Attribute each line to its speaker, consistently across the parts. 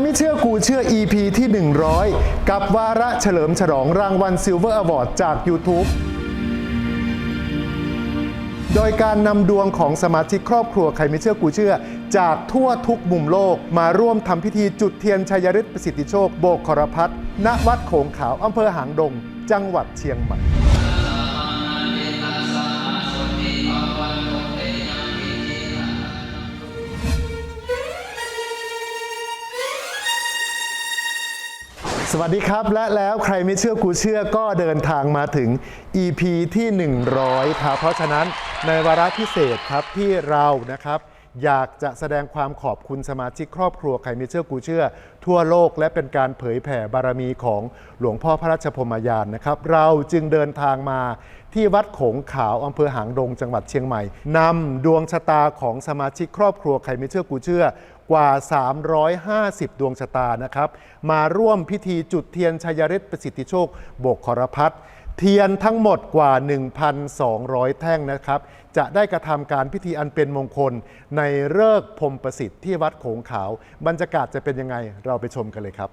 Speaker 1: ไม่เชื่อกูเชื่อ EP ที่ 100 กับวาระเฉลิมฉลองรางวัล Silver Award จาก YouTube โดยการนำดวงของสมาชิกครอบครัวใครไม่เชื่อกูเชื่อ จากทั่วทุกมุมโลกมาร่วมทำพิธีจุดเทียนชัยฤทธิ์ประสิทธิโชคโบกครพัฒนณวัดโขงขาวอำเภอหางดง จังหวัดเชียงใหม่ สวัสดีครับและแล้วใครไม่เชื่อกูเชื่อก็เดินทางมาถึง EP ที่ 100 ครับ เพราะฉะนั้นในวาระพิเศษครับที่เรานะครับ อยากจะแสดงความขอบคุณสมาชิกครอบครัวใครไม่เชื่อกูเชื่อ ทั่วโลกและเป็นการเผยแผ่บารมีของหลวงพ่อพระราชพรหมยานนะครับ เราจึงเดินทางมาที่วัดโขงขาวอำเภอหางดงจังหวัดเชียงใหม่นำดวงชะตาของสมาชิกครอบครัวใครไม่เชื่อกูเชื่อกว่า 350 ดวงชะตานะครับ มาร่วมพิธีจุดเทียนชัยฤทธิ์ประสิทธิโชค โบกครพัฒน์ เทียนทั้งหมดกว่า 1,200 แท่งนะครับ จะได้กระทำการพิธีอันเป็นมงคลในเลิกพรมประสิทธิ์ที่วัดโขงขาว บรรยากาศจะเป็นยังไงเราไปชมกันเลยครับ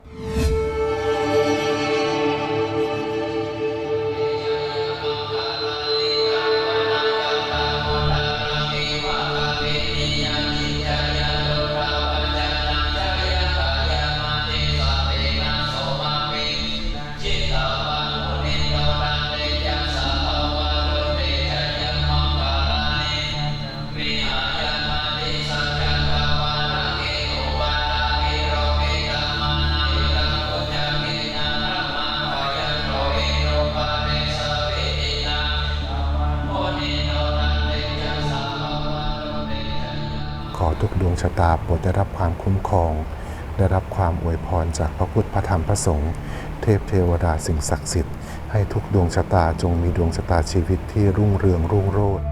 Speaker 1: ทุกดวงชะตาโปรดได้รับความคุ้มครอง ได้รับความอวยพรจากพระพุทธพระธรรมพระสงฆ์เทพเทวดาสิ่งศักดิ์สิทธิ์ให้ทุกดวงชะตาจงมีดวงชะตาชีวิตที่รุ่งเรืองรุ่งโรจน์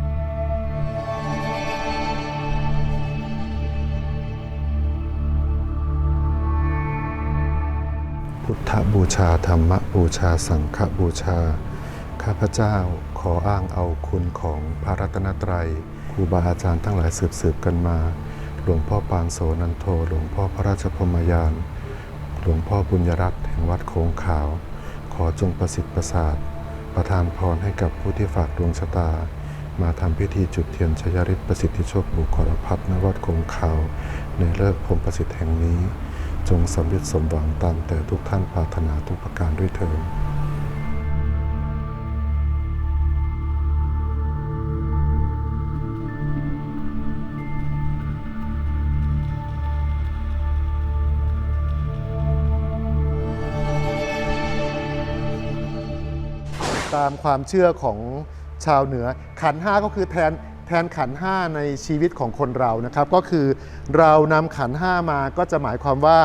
Speaker 1: พุทธบูชาธรรมบูชาสังฆบูชา ข้าพเจ้าขออ้างเอาคุณของพระรัตนตรัยครูบาอาจารย์ทั้งหลายสืบสืบกันมา หลวงพ่อปางโสนันโท หลวงพ่อพระราชพมยาน หลวงพ่อบุญยรัตน์แห่งวัดโคงขาว ขอจงประสิทธิ์ประสาท ประทานพรให้กับผู้ที่ฝากดวงชะตา มาทำพิธีจุดเทียนชยฤทธิ์ประสิทธิโชคบุครพัฒนวัดโคงขาว ในเลิกพรมประสิทธิ์แห่งนี้ จงสำเร็จสมหวังตามแต่ทุกท่านปรารถนาทุกประการด้วยเถิด ตามความเชื่อของชาวเหนือ ขันห้าก็คือแทนแทนขันห้าในชีวิตของคนเรานะครับ ก็คือเรานำขันห้ามาก็จะหมายความว่า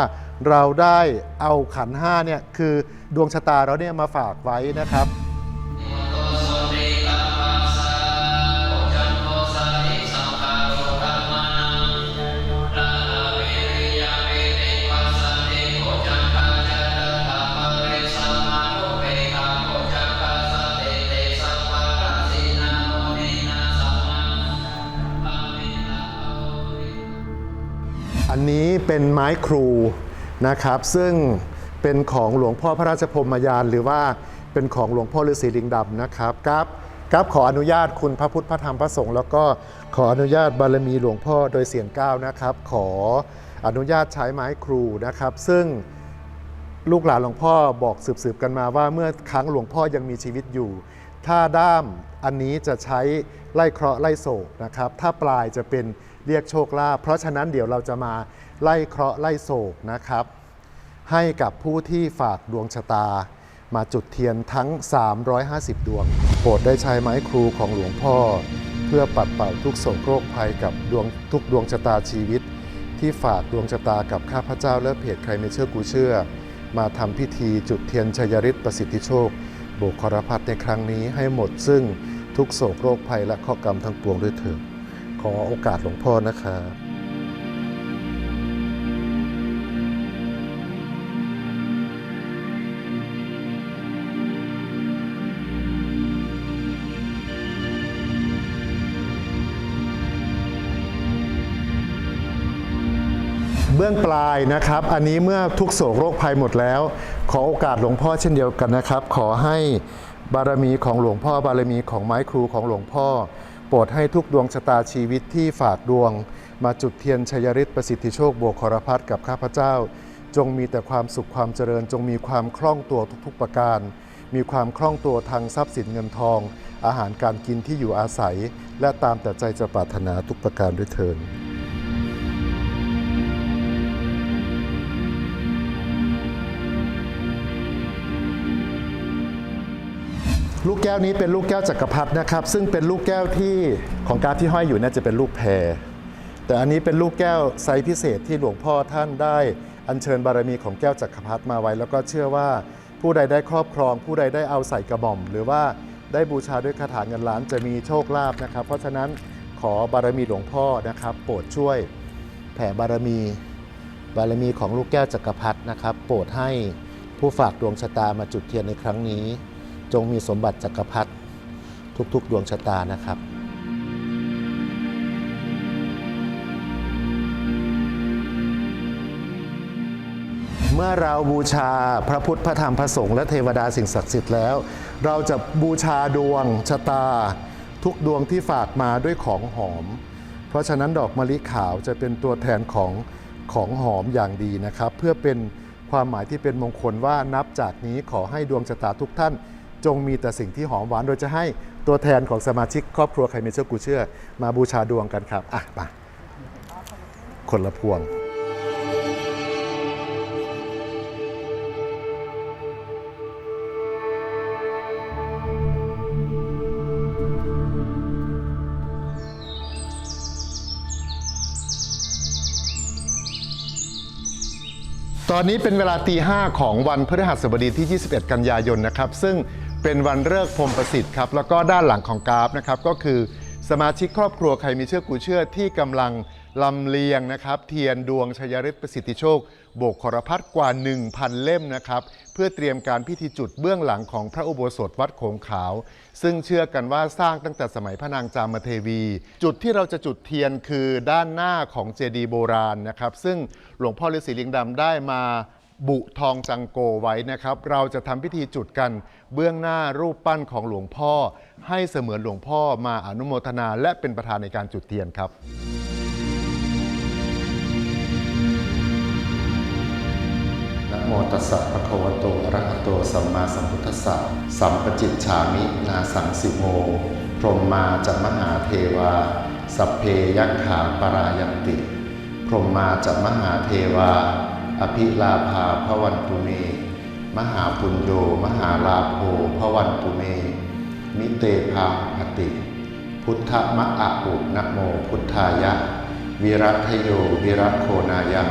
Speaker 1: เราได้เอาขันห้าเนี่ยคือดวงชะตาเราเนี่ยมาฝากไว้นะครับ เป็นไม้ครูนะครับ ซึ่งเป็นของหลวงพ่อพระราชพรหมยาน หรือว่าเป็นของหลวงพ่อฤาษีลิงดำนะครับครับครับขออนุญาตคุณพระพุทธพระธรรมพระสงฆ์แล้วก็ขออนุญาตบารมีหลวงพ่อโดยเสียงก้าวนะครับ ขออนุญาตใช้ไม้ครูนะครับ ซึ่งลูกหลานหลวงพ่อบอกสืบๆกันมาว่าเมื่อครั้งหลวงพ่อยังมีชีวิตอยู่ ถ้าด้ามอันนี้จะใช้ไล่เคราะห์ไล่โศกนะครับ ถ้าปลายจะเป็น เรียกโชคลาภเพราะฉะนั้นเดี๋ยวเราจะมาไล่เคราะห์ไล่โศกนะครับ ให้กับผู้ที่ฝากดวงชะตา มาจุดเทียนทั้ง 350 ดวงโปรดได้ใช้ไม้ครูของหลวงพ่อ เพื่อปัดเป่าทุกโศกโรคภัยกับดวงทุกดวงชะตาชีวิต ที่ฝากดวงชะตากับข้าพเจ้าและเพจใครไม่เชื่อกูเชื่อ มาทำพิธีจุดเทียนชยฤทธิ์ประสิทธิโชคโบกครพัฒในครั้งนี้ให้หมดซึ่งทุกโศกโรคภัยและข้อกรรมทั้งปวงด้วยเถิด ขอโอกาสหลวงพ่อนะครับเบื้องปลายนะครับ อันนี้เมื่อทุกโศกโรคภัยหมดแล้ว ขอโอกาสหลวงพ่อเช่นเดียวกันนะครับ ขอให้บารมีของหลวงพ่อบารมีของไม้ครูของหลวงพ่อ ปรดให้ทุกดวงชะตาชีวิตที่ฝากดวง มาจุดเทียนชัยฤทธิ์ประสิทธิโชคบวกครพัฒกับข้าพเจ้า จงมีแต่ความสุขความเจริญ จงมีความคล่องตัวทุกๆประการ มีความคล่องตัวทางทรัพย์สินเงินทอง อาหารการกินที่อยู่อาศัย และตามแต่ใจจะปรารถนาทุกประการด้วยเทิน ลูกแก้วนี้เป็นลูกแก้วจักรพรรดินะครับ ซึ่งเป็นลูกแก้วที่ของการที่ห้อยอยู่เนี่ยจะเป็นลูกแพร แต่อันนี้เป็นลูกแก้วไซส์พิเศษที่หลวงพ่อท่านได้อัญเชิญบารมีของแก้วจักรพรรดิมาไว้ แล้วก็เชื่อว่าผู้ใดได้ครอบครอง ผู้ใดได้เอาใส่กระหม่อม หรือว่าได้บูชาด้วยคาถาเงินล้านจะมีโชคลาภนะครับ เพราะฉะนั้นขอบารมีหลวงพ่อนะครับ โปรดช่วยแผ่บารมี บารมีของลูกแก้วจักรพรรดินะครับ โปรดให้ผู้ฝากดวงชะตามาจุดเทียนในครั้งนี้ จงมีสมบัติจักรพรรดิทุกๆ ดวงชะตานะครับเมื่อเราบูชาพระพุทธพระธรรมพระสงฆ์และเทวดาสิ่งศักดิ์สิทธิ์แล้ว เราจะบูชาดวงชะตา ทุกดวงที่ฝากมาด้วยของหอม เพราะฉะนั้นดอกมะลิขาวจะเป็นตัวแทนของของหอมอย่างดีนะครับ เพื่อเป็นความหมายที่เป็นมงคลว่านับจากนี้ขอให้ดวงชะตาทุกท่าน จงมีแต่สิ่งที่หอมหวาน โดยจะให้ตัวแทนของสมาชิกครอบครัวใครมีเชื่อกูเชื่อ มาบูชาดวงกันครับ อะไปคนละพวงตอนนี้เป็นเวลาตีห้าของวันพฤหัสบดีที่ 21 กันยายนนะครับ ซึ่ง เป็นวันเลิกพรมประสิทธิ์ครับแล้วก็ด้านหลังของกราฟนะครับก็คือสมาชิกครอบครัวใครมีเชื่อกูเชื่อที่กำลังลำเลียงนะครับ เทียนดวงชยฤทธิ์ประสิทธิโชค โบกขรพัฒน์กว่า 1,000 เล่มนะครับ เพื่อเตรียมการพิธีจุดเบื้องหลังของพระอุโบสถวัดโขงขาว ซึ่งเชื่อกันว่าสร้างตั้งแต่สมัยพระนางจามเทวี จุดที่เราจะจุดเทียนคือด้านหน้าของเจดีย์โบราณนะครับ ซึ่งหลวงพ่อฤาษีลิงดำได้มา บุทองจังโกไว้นะครับ เราจะทำพิธีจุดกันเบื้องหน้ารูปปั้นของหลวงพ่อ ให้เสมือนหลวงพ่อมาอนุโมทนาและเป็นประธานในการจุดเทียนครับนะโมตัสสะภะคะวะโตอะระหะโตสัมมาสัมพุทธัสสะสัมปจิตฉามินาสังสิโม พรหมมาจัมหาเทวา สัพเพยักขาปรายันติ พรหมมาจัมหาเทวา อภิลาภาพวันตุเม มหาปุญโย มหาลาโภพวันตุเม มิเตภาหติ พุทธมะอะอุนโมพุทธายะ วิรัตโย วิรัตโคนายัง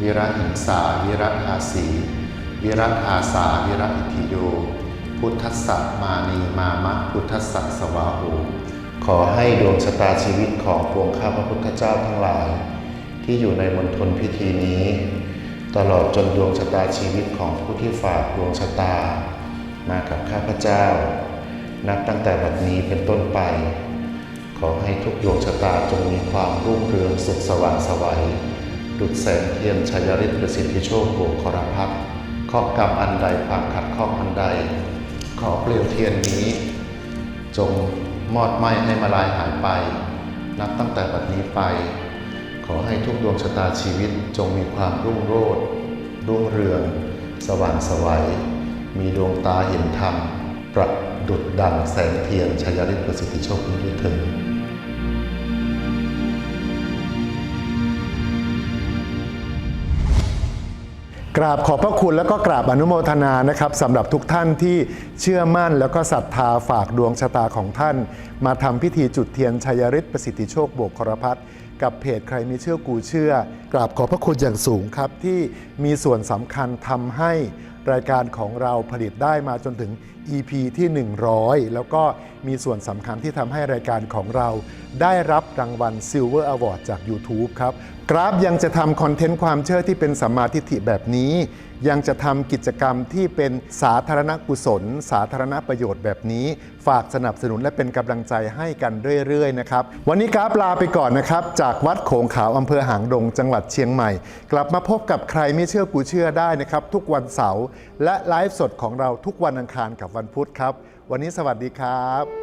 Speaker 1: วิรัหิงสา วิรัตอาสี วิรัตอาสา วิรัตอิทิโย พุทธัสสะมานีมามะพุทธัสสะสวาโหขอให้ดวงชะตาชีวิตของปวงข้าพระพุทธเจ้าทั้งหลาย ที่อยู่ในมณฑลพิธีนี้ ตลอดจนดวงชะตาชีวิตของผู้ที่ฝากดวงชะตา มากับข้าพเจ้า นับตั้งแต่บัดนี้เป็นต้นไป ขอให้ทุกดวงชะตาจงมีความรุ่งเรืองสุขสว่างสวัยดุจแสงเทียนชัยฤทธิ์ประสิทธิโชคโบกครพัฒข้อกรรมอันใดความขัดข้องอันใด ขอเปลวเทียนนี้ จงมอดไหม้ให้มาลายหายไป นับตั้งแต่บัดนี้ไป ขอให้ทุกดวงชะตาชีวิตจงมีความรุ่งโรจน์รุ่งเรือง สว่างไสวัย มีดวงตาเห็นธรรม ประดุดดังแสงเทียนชยฤทธิ์ประสิทธิโชคนี้ด้วยเถิดกราบขอบพระคุณแล้วก็กราบอนุโมทนานะครับสำหรับทุกท่านที่เชื่อมั่นแล้วก็ศรัทธาฝากดวงชะตาของท่าน มาทำพิธีจุดเทียนชัยฤทธิ์ประสิทธิโชคโบกครพัฒน์ กับเพจใครมีเชื่อกูเชื่อ กราบขอบพระคุณอย่างสูงครับ ที่มีส่วนสำคัญทำให้รายการของเราผลิตได้มาจนถึง EP ที่ 100 แล้วก็มีส่วนสำคัญที่ทำให้รายการของเรา ได้รับรางวัล Silver Award จาก YouTube ครับ กราฟยังจะทำคอนเทนต์ความเชื่อที่เป็นสัมมาทิฏฐิแบบนี้ ยังจะทำกิจกรรมที่เป็นสาธารณกุศล สาธารณประโยชน์แบบนี้ ฝากสนับสนุนและเป็นกำลังใจให้กันเรื่อยๆนะครับวันนี้กราฟลาไปก่อนนะครับจากวัดโขงขาวอำเภอหางดงจังหวัดเชียงใหม่ กลับมาพบกับใครไม่เชื่อกูเชื่อได้นะครับทุกวันเสาร์และไลฟ์สดของเราทุกวันอังคารกับวันพุธครับ วันนี้สวัสดีครับ